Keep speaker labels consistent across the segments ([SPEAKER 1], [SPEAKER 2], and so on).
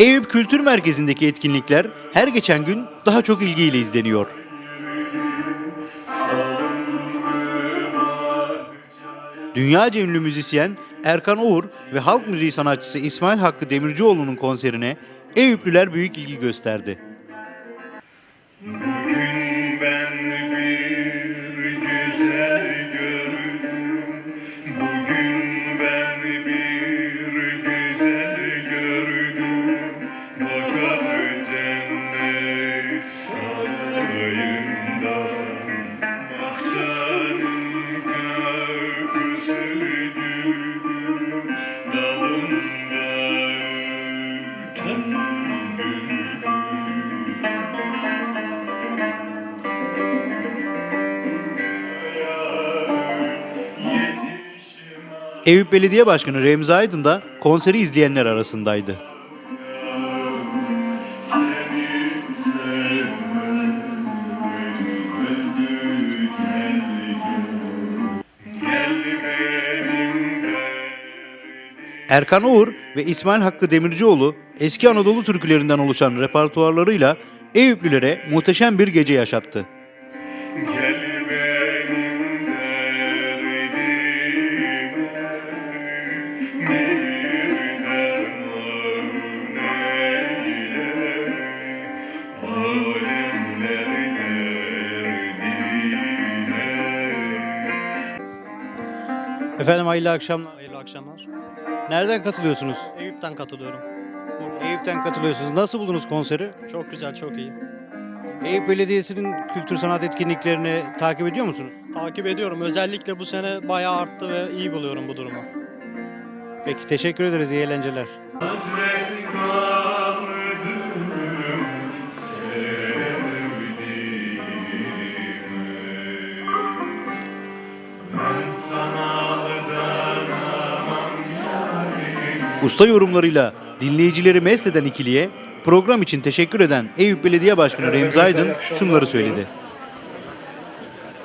[SPEAKER 1] Eyüp Kültür Merkezi'ndeki etkinlikler her geçen gün daha çok ilgiyle izleniyor. Dünyaca ünlü müzisyen Erkan Oğur ve halk müziği sanatçısı İsmail Hakkı Demircioğlu'nun konserine Eyüplüler büyük ilgi gösterdi.
[SPEAKER 2] Bugün
[SPEAKER 1] Eyüp Belediye Başkanı Remzi Aydın da konseri izleyenler arasındaydı. Erkan Oğur ve İsmail Hakkı Demircioğlu eski Anadolu türkülerinden oluşan repertuarlarıyla Eyüplülere muhteşem bir gece yaşattı.
[SPEAKER 2] Gel benim derdime Bir derman eyle Alemler derdine
[SPEAKER 1] Efendim hayırlı akşamlar.
[SPEAKER 3] Akşamlar.
[SPEAKER 1] Nereden katılıyorsunuz?
[SPEAKER 3] Eyüp'ten katılıyorum.
[SPEAKER 1] Eyüp'ten katılıyorsunuz. Nasıl buldunuz konseri?
[SPEAKER 3] Çok güzel, çok iyi.
[SPEAKER 1] Eyüp Belediyesi'nin kültür sanat etkinliklerini takip ediyor musunuz?
[SPEAKER 3] Takip ediyorum. Özellikle bu sene bayağı arttı ve iyi buluyorum bu durumu.
[SPEAKER 1] Peki teşekkür ederiz. İyi eğlenceler.
[SPEAKER 2] Hasret kaldım sevdiğime Ben sana
[SPEAKER 1] Usta yorumlarıyla dinleyicileri mest eden ikiliye program için teşekkür eden Eyüp Belediye Başkanı Remzi Aydın şunları söyledi.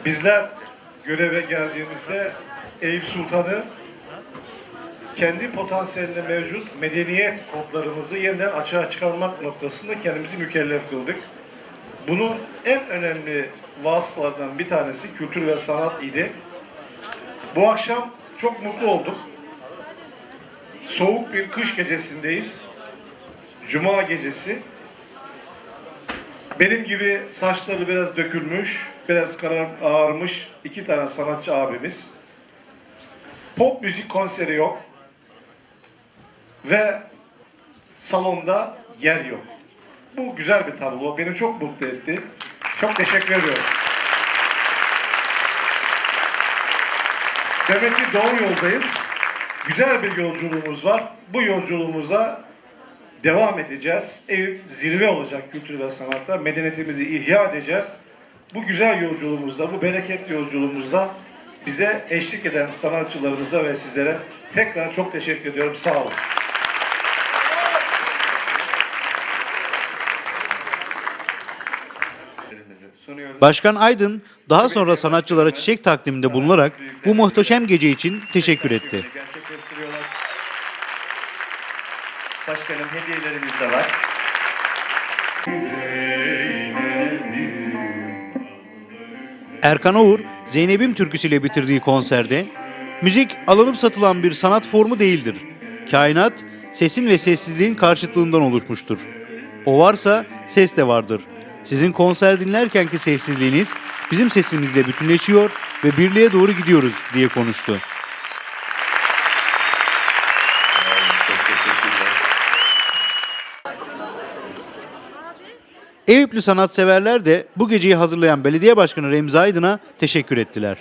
[SPEAKER 4] Bizler göreve geldiğimizde Eyüp Sultan'ı kendi potansiyelinde mevcut medeniyet kodlarımızı yeniden açığa çıkarmak noktasında kendimizi mükellef kıldık. Bunun en önemli vasıtalardan bir tanesi kültür ve sanat idi. Bu akşam çok mutlu olduk. Soğuk bir kış gecesindeyiz. Cuma gecesi. Benim gibi saçları biraz dökülmüş, biraz karar ağarmış iki tane sanatçı abimiz. Pop müzik konseri yok. Ve salonda yer yok. Bu güzel bir tablo. Beni çok mutlu etti. Çok teşekkür ediyorum. Demek ki doğru yoldayız. Güzel bir yolculuğumuz var. Bu yolculuğumuza devam edeceğiz. Eyüp zirve olacak kültür ve sanatta. Medeniyetimizi ihya edeceğiz. Bu güzel yolculuğumuzda, bu bereketli yolculuğumuzda bize eşlik eden sanatçılarımıza ve sizlere tekrar çok teşekkür ediyorum. Sağ olun.
[SPEAKER 1] Başkan Aydın daha sonra sanatçılara çiçek takdiminde bulunarak bu muhteşem gece için teşekkür etti.
[SPEAKER 5] Başkanım hediyelerimiz de var.
[SPEAKER 1] Erkan Oğur, Zeynep'im türküsüyle bitirdiği konserde, müzik alınıp satılan bir sanat formu değildir. Kainat, sesin ve sessizliğin karşıtlığından oluşmuştur. O varsa ses de vardır. Sizin konser dinlerken ki sessizliğiniz bizim sesimizle bütünleşiyor ve birliğe doğru gidiyoruz diye konuştu. Eyüplü sanatseverler de bu geceyi hazırlayan belediye başkanı Remzi Aydın'a teşekkür ettiler.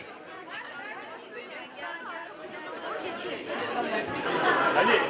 [SPEAKER 1] Ali.